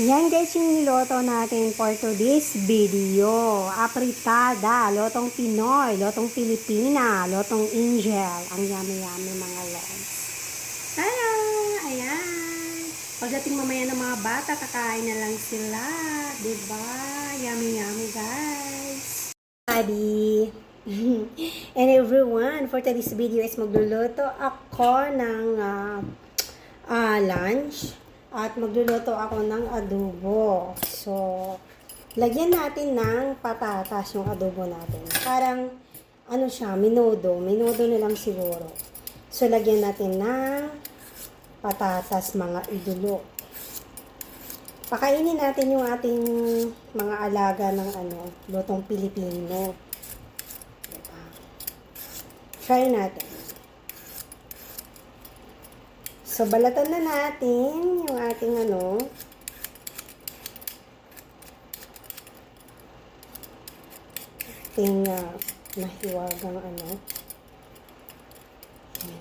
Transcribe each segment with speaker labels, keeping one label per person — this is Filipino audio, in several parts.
Speaker 1: Yan guys yung niloto natin for today's video. Apritada, lotong Pinoy, lotong Pilipina, lotong Angel. Ang yummy-yummy mga lods. Tada! Ayan! Pagdating mamaya ng mga bata, kakain na lang sila. Diba? Yummy-yummy guys. Adi! And everyone, for today's video is magluluto ako ng ah, ah, lunch at magluluto ako ng adobo. So, lagyan natin ng patatas yung adobo natin. Parang, ano siya, minudo. Minudo na lang siguro. So, lagyan natin ng patatas, mga idulo. Pakainin natin yung ating mga alaga ng ano, lutong Pilipino. Diba? Try natin. So, balatan na natin yung ating ano. Ating uh, nahiwagang ano. Ayan.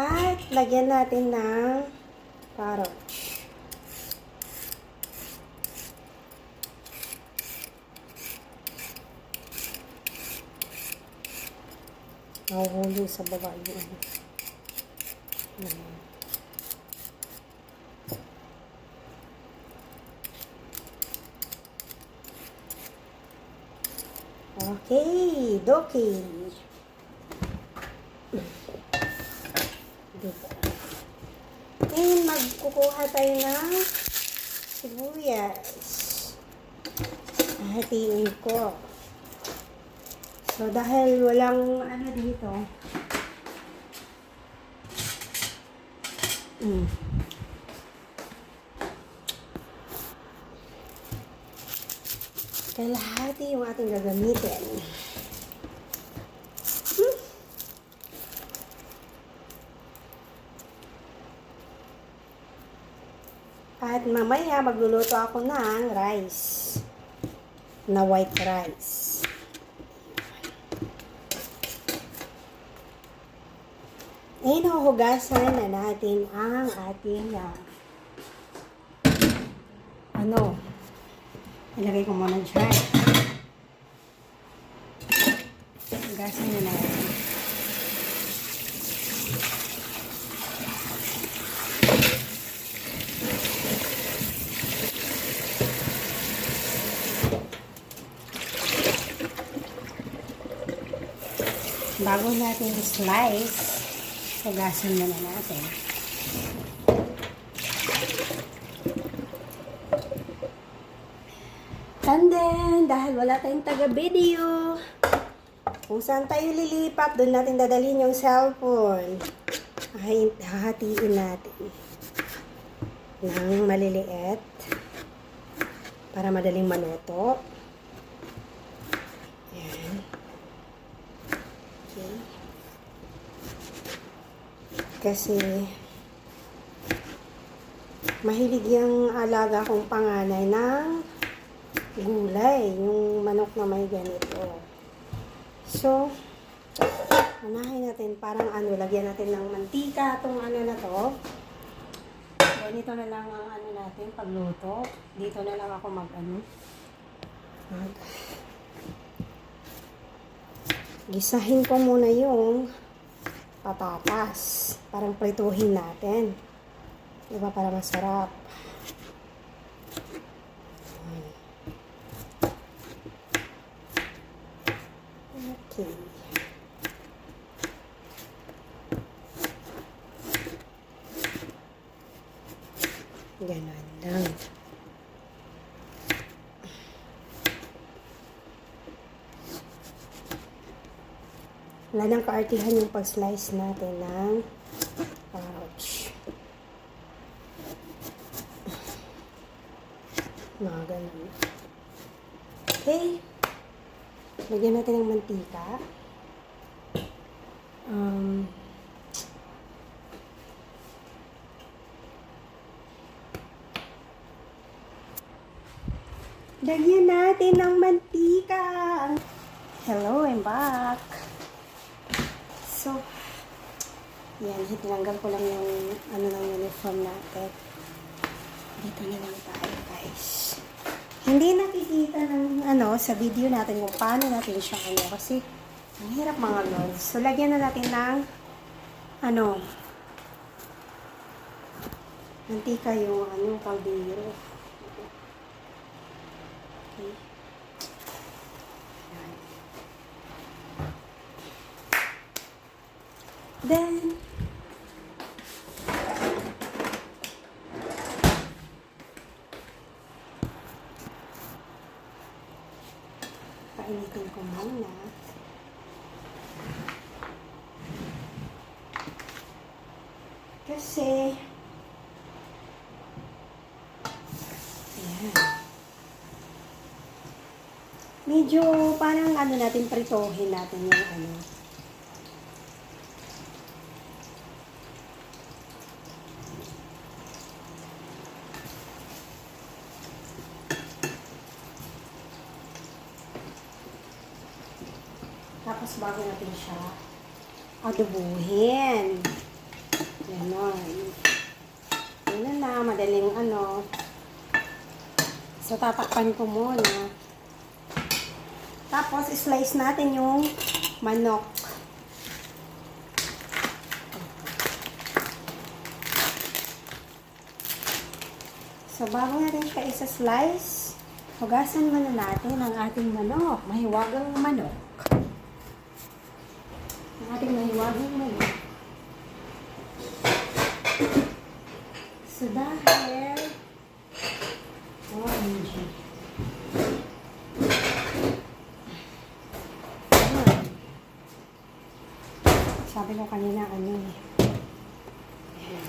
Speaker 1: At lagyan natin ng carrots. Nahuhuli sa baba yung ano. Ayan. Okay, doki. Diba? Magkukuha tayo ng sibuyas. Hatiin ko. So, dahil walang ano dito, mm. kalahati yung ating gagamitin. At mamaya magluluto ako ng rice. Na white rice. Ngayon, huhugasan na natin ang ating ah, ano, ilagay ko muna dyan. Hugasan na natin. Bago natin slice, hugasan muna natin. And then, dahil wala tayong taga-video, kung saan tayo lilipat, doon natin dadalhin yung cellphone. Ay, hahatiin natin ng maliliit para madaling maluto. Yan. Okay. Kasi, mahilig yung alaga kong panganay ng gulay, yung manok na may ganito. So, unahin natin, parang ano, lagyan natin ng mantika, itong ano na to. Ganito na lang ang ano natin, pagluto. Dito na lang ako mag ano. Mag, gisahin ko muna yung patatas. Parang prituhin natin. Diba, para masarap. Okay. Ganon lang. Wala nang kaartihan yung pag-slice natin ng ouch. Mga ganun. Okay. Lagyan natin ng mantika. Um, lagyan natin ng mantika. Hello, I'm back. So, yan, tinanggal ko lang yung ano ng uniform natin. Dito na lang tayo, guys. Hindi nakikita ng ano sa video natin kung paano natin siya ano kasi ang hirap mga lords. So, lagyan na natin ng ano mantika yung ano kaldero. Okay. Then, ko muna. Kasi, ayan. Medyo parang ano natin, pritohin natin yung ano. Tapos bago natin siya adobuhin. Ganon. Yun na, madaling ano. So, tatakpan ko muna. Tapos, slice natin yung manok. So, bago natin siya isa-slice, hugasan muna natin ang ating manok. Mahiwagang manok. Ating mahiwagang manok. So, dahil. Ayan. Sabi ko kanina ano eh. Ayan.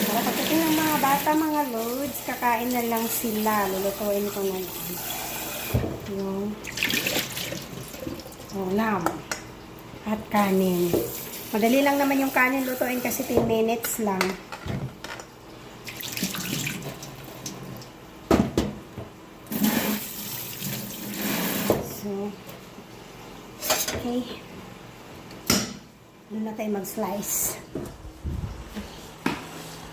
Speaker 1: Para pagdating ng mga bata, mga loads, kakain na lang sila. Lulutuin ko na lang. Yung ulam at kanin. Madali lang naman yung kanin lutuin kasi 10 minutes lang. So, okay. Doon na tayo mag-slice.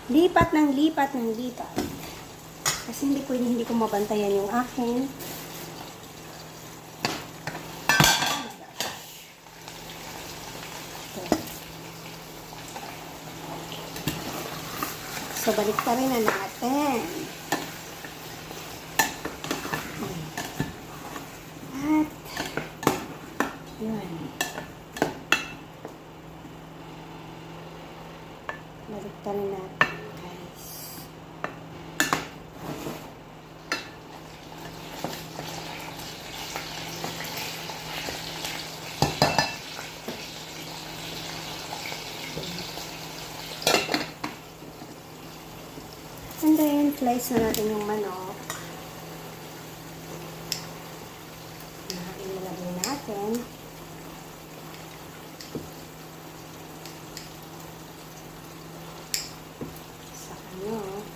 Speaker 1: Lipat ng lipat ng lipat. Kasi hindi pwede hindi ko mabantayan yung akin. So, balik pa rin na natin. At, yun. Balik pa rin natin, guys. And then, slice na natin yung manok. Na ilalagay natin. Sa ano.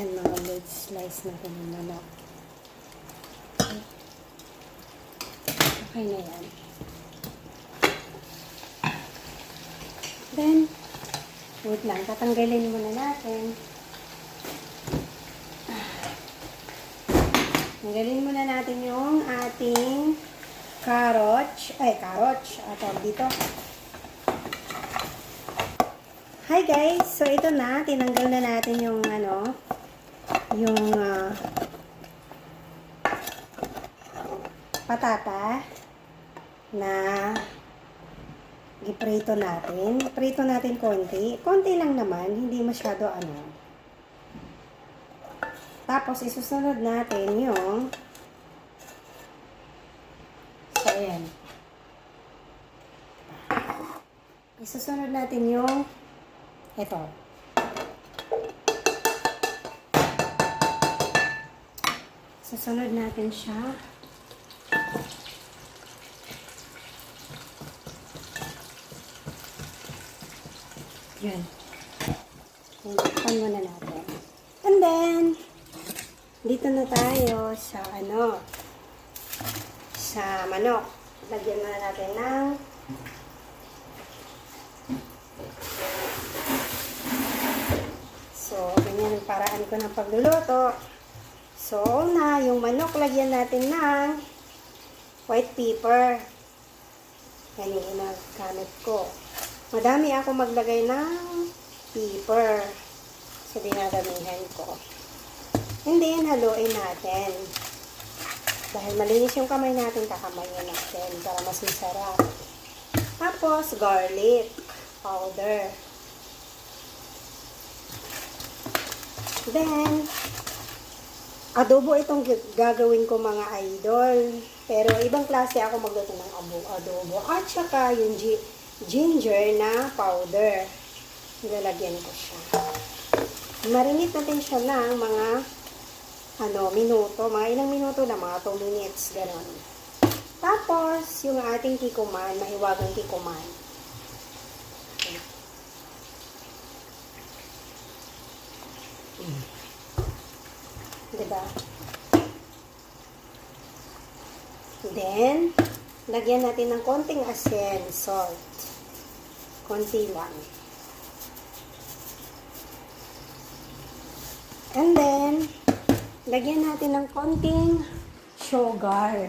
Speaker 1: Yan mga loads, slice natin yung manok. Okay na yan. Then, wait lang, tatanggalin muna natin. Tanggalin muna natin yung ating carrots. Ay, carrots. Ah, tawag dito. Hi guys! So, ito na. Tinanggal na natin yung ano, yung ah, patata na giprito natin. Prito natin konti. Konti lang naman, hindi masyado ano. Tapos, isusunod natin yung so, ayan. Isusunod natin yung ito. Susunod natin siya. Yan. Hulukan muna natin. And then, dito na tayo sa ano, sa manok. Lagyan na natin ng So, ganyan ang paraan ko ng pagluluto. So, una, yung manok, lagyan natin ng white pepper. Yan yung ginagamit ko. Madami ako maglagay ng pepper. So, dinadamihan ko. And then, haluin natin. Dahil malinis yung kamay natin, kakamayin natin para mas masarap. Tapos, garlic powder. Then, adobo itong gagawin ko mga idol. Pero ibang klase ako magluto ng adobo. At saka yung gi- ginger na powder. Nilalagyan ko siya. Marinate natin siya ng mga ano, minuto. Mga ilang minuto na, mga 2 minutes. Ganon. Tapos, yung ating kikuman, mahiwagang kikuman. Diba? Then, lagyan natin ng konting asin, salt. Konti lang. And then, lagyan natin ng konting sugar.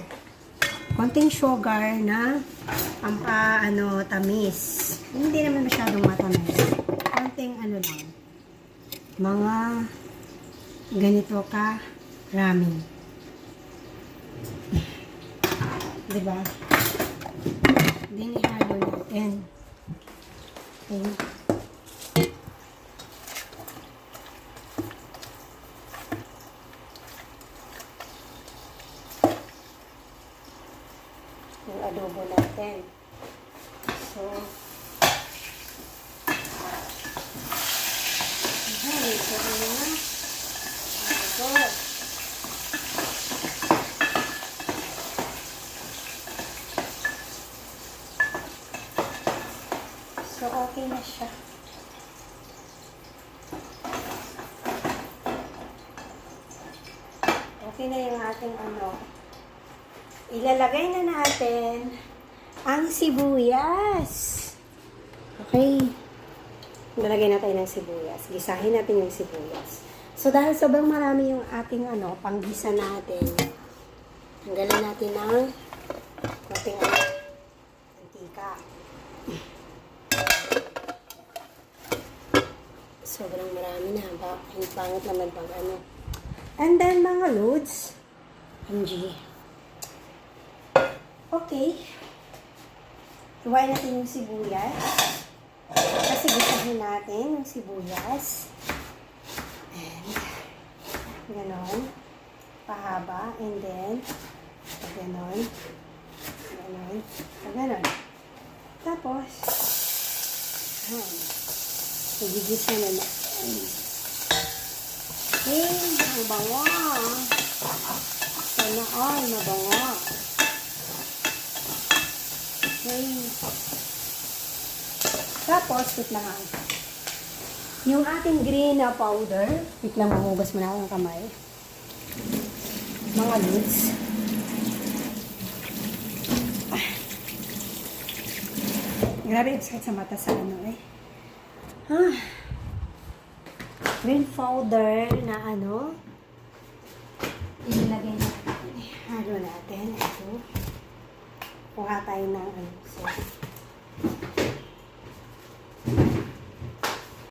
Speaker 1: Konting sugar na ang ah, ano, tamis. Hindi naman masyadong matamis. Konting ano lang. Mga ganito ka rami. diba? Then, ihalo natin. Okay. Yung adobo natin. So, Ayan, ito na na. Adobo. So, okay na siya. Okay na yung ating ano. Ilalagay na natin ang sibuyas. Okay. Lalagay na tayo ng sibuyas. Gisahin natin yung sibuyas. So, dahil sobrang marami yung ating ano, panggisa natin, tanggalan natin ng konting ano, mantika. Sobrang marami na. Ba, ang pangit naman pag ano. And then, mga loads, MG. Okay. Iwain natin yung sibuyas. Kasi gustahin natin yung sibuyas. And, ganon. Pahaba. And then, ganon. Ganon. Ganon. Tapos, ganon. Nagigisa na natin. Okay, ang bango. Sana all mabango. Okay. Tapos, wait lang ah. Yung ating green na powder, wait lang, mahugas mo na ako ng kamay. Mga loads.
Speaker 2: Grabe yung sakit sa mata sa ano eh. Ah,
Speaker 1: Green powder na ano, inilagay natin halo natin. Ito. Kuha tayo ng ano.